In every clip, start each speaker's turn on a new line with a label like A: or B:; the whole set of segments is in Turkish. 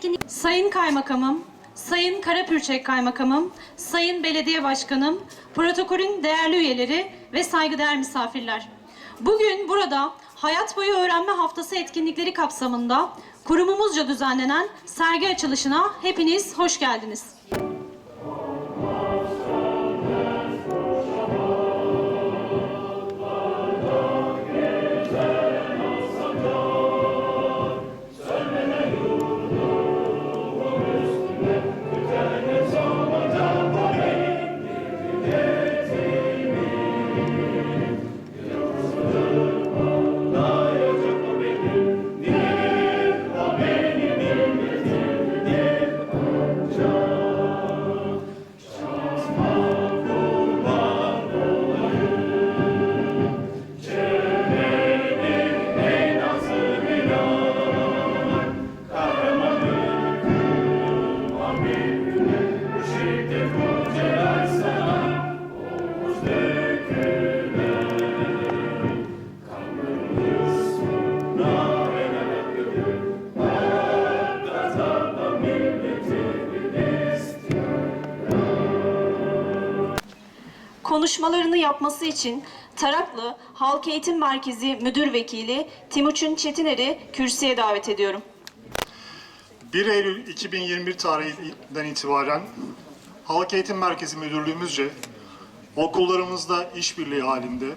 A: etkinlik Sayın Kaymakamım, Sayın Karapürçek Kaymakamım, Sayın Belediye Başkanım, protokolün değerli üyeleri ve saygıdeğer misafirler. Bugün burada Hayat Boyu Öğrenme Haftası etkinlikleri kapsamında kurumumuzca düzenlenen sergi açılışına hepiniz hoş geldiniz. Konuşmalarını yapması için Taraklı Halk Eğitim Merkezi Müdür Vekili Timuçin Çetiner'i kürsüye davet ediyorum.
B: 1 Eylül 2021 tarihinden itibaren Halk Eğitim Merkezi Müdürlüğümüzce okullarımızda işbirliği halinde,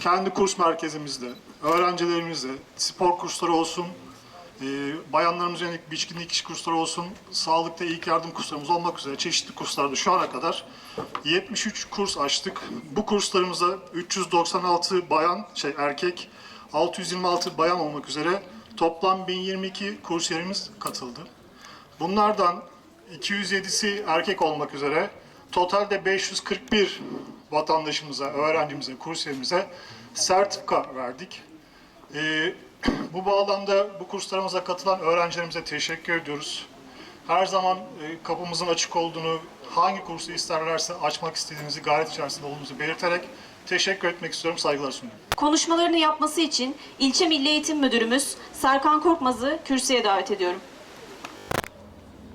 B: kendi kurs merkezimizde, öğrencilerimizle spor kursları olsun, e, bayanlarımıza yönelik biçkinlik iş kursları olsun, sağlıkta ilk yardım kurslarımız olmak üzere çeşitli kurslarda şu ana kadar 73 kurs açtık. Bu kurslarımıza 396 bayan, şey erkek, 626 bayan olmak üzere toplam 1022 kursiyerimiz katıldı. Bunlardan 207'si erkek olmak üzere totalde 541 vatandaşımıza, öğrencimize, kursiyerimize sertifika verdik. Ee, bu bağlamda bu kurslarımıza katılan öğrencilerimize teşekkür ediyoruz. Her zaman e, kapımızın açık olduğunu, hangi kursu isterlerse açmak istediğimizi gayret içerisinde olduğumuzu belirterek teşekkür etmek istiyorum, saygılar sunuyorum.
A: Konuşmalarını yapması için İlçe Milli Eğitim Müdürümüz Serkan Korkmaz'ı kürsüye davet ediyorum.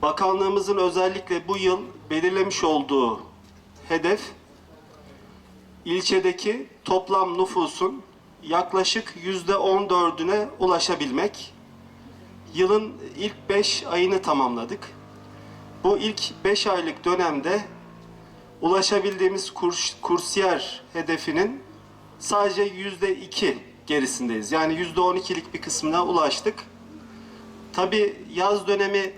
C: Bakanlığımızın özellikle bu yıl belirlemiş olduğu hedef ilçedeki toplam nüfusun yaklaşık yüzde 14'üne ulaşabilmek. Yılın ilk 5 ayını tamamladık. Bu ilk 5 aylık dönemde ulaşabildiğimiz kurs, kursiyer hedefinin sadece yüzde iki gerisindeyiz. Yani yüzde 12'lik bir kısmına ulaştık. Tabi yaz dönemi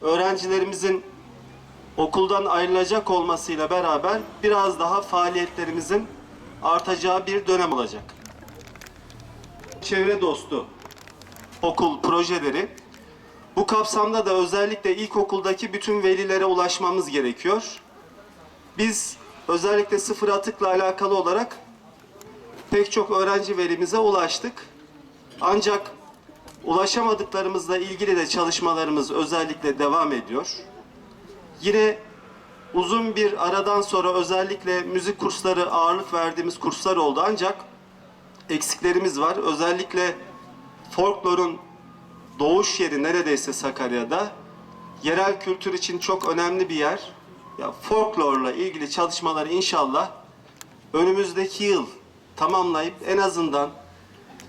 C: öğrencilerimizin okuldan ayrılacak olmasıyla beraber biraz daha faaliyetlerimizin artacağı bir dönem olacak. Çevre dostu okul projeleri bu kapsamda da özellikle ilkokuldaki bütün velilere ulaşmamız gerekiyor. Biz özellikle sıfır atıkla alakalı olarak pek çok öğrenci velimize ulaştık. Ancak ulaşamadıklarımızla ilgili de çalışmalarımız özellikle devam ediyor. Yine uzun bir aradan sonra özellikle müzik kursları ağırlık verdiğimiz kurslar oldu ancak eksiklerimiz var. Özellikle folklorun doğuş yeri neredeyse Sakarya'da. Yerel kültür için çok önemli bir yer. Ya folklorla ilgili çalışmaları inşallah önümüzdeki yıl tamamlayıp en azından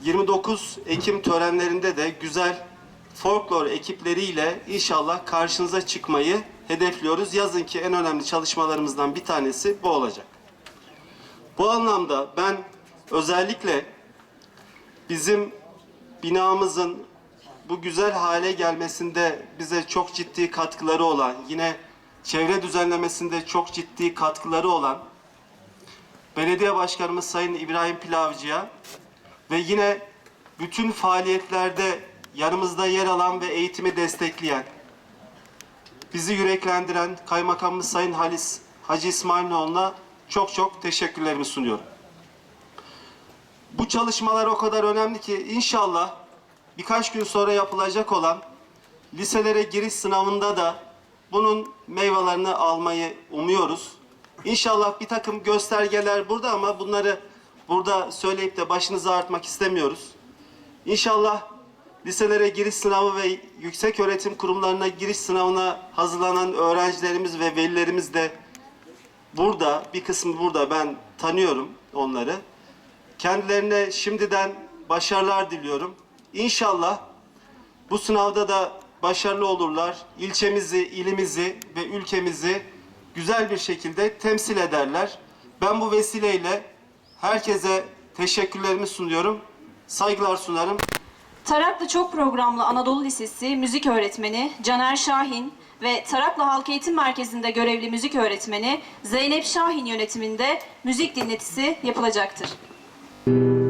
C: 29 Ekim törenlerinde de güzel folklor ekipleriyle inşallah karşınıza çıkmayı hedefliyoruz. Yazın ki en önemli çalışmalarımızdan bir tanesi bu olacak. Bu anlamda ben özellikle bizim binamızın bu güzel hale gelmesinde bize çok ciddi katkıları olan, yine çevre düzenlemesinde çok ciddi katkıları olan Belediye Başkanımız Sayın İbrahim Pilavcı'ya ve yine bütün faaliyetlerde yanımızda yer alan ve eğitimi destekleyen, bizi yüreklendiren Kaymakamımız Sayın Halis Hacı İsmailoğlu'na çok çok teşekkürlerimi sunuyorum çalışmalar o kadar önemli ki inşallah birkaç gün sonra yapılacak olan liselere giriş sınavında da bunun meyvelerini almayı umuyoruz. İnşallah bir takım göstergeler burada ama bunları burada söyleyip de başınızı ağrıtmak istemiyoruz. İnşallah liselere giriş sınavı ve yüksek öğretim kurumlarına giriş sınavına hazırlanan öğrencilerimiz ve velilerimiz de burada, bir kısmı burada ben tanıyorum onları. Kendilerine şimdiden başarılar diliyorum. İnşallah bu sınavda da başarılı olurlar. İlçemizi, ilimizi ve ülkemizi güzel bir şekilde temsil ederler. Ben bu vesileyle herkese teşekkürlerimi sunuyorum. Saygılar sunarım.
A: Taraklı Çok Programlı Anadolu Lisesi müzik öğretmeni Caner Şahin ve Taraklı Halk Eğitim Merkezi'nde görevli müzik öğretmeni Zeynep Şahin yönetiminde müzik dinletisi yapılacaktır.
D: thank you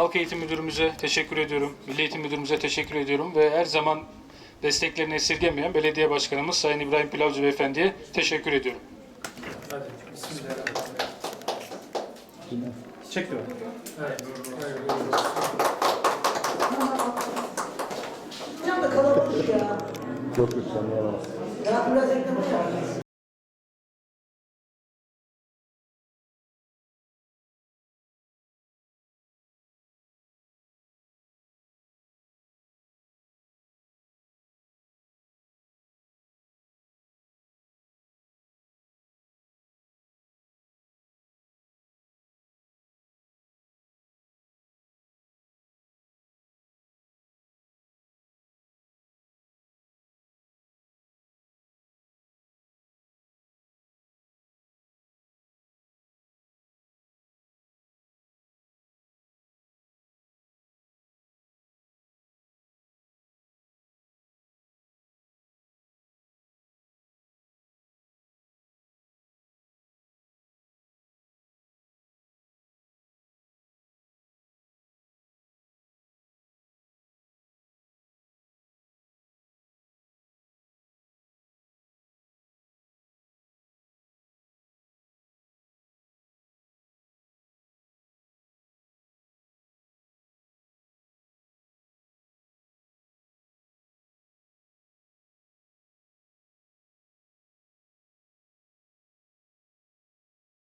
E: Halk Eğitim Müdürümüze teşekkür ediyorum. Milli Eğitim Müdürümüze teşekkür ediyorum ve her zaman desteklerini esirgemeyen Belediye Başkanımız Sayın İbrahim Pilavcı Beyefendi'ye teşekkür ediyorum.
F: Hocam da kalabalık ya. Sen yaramazsın. Ya biraz ekleme ya.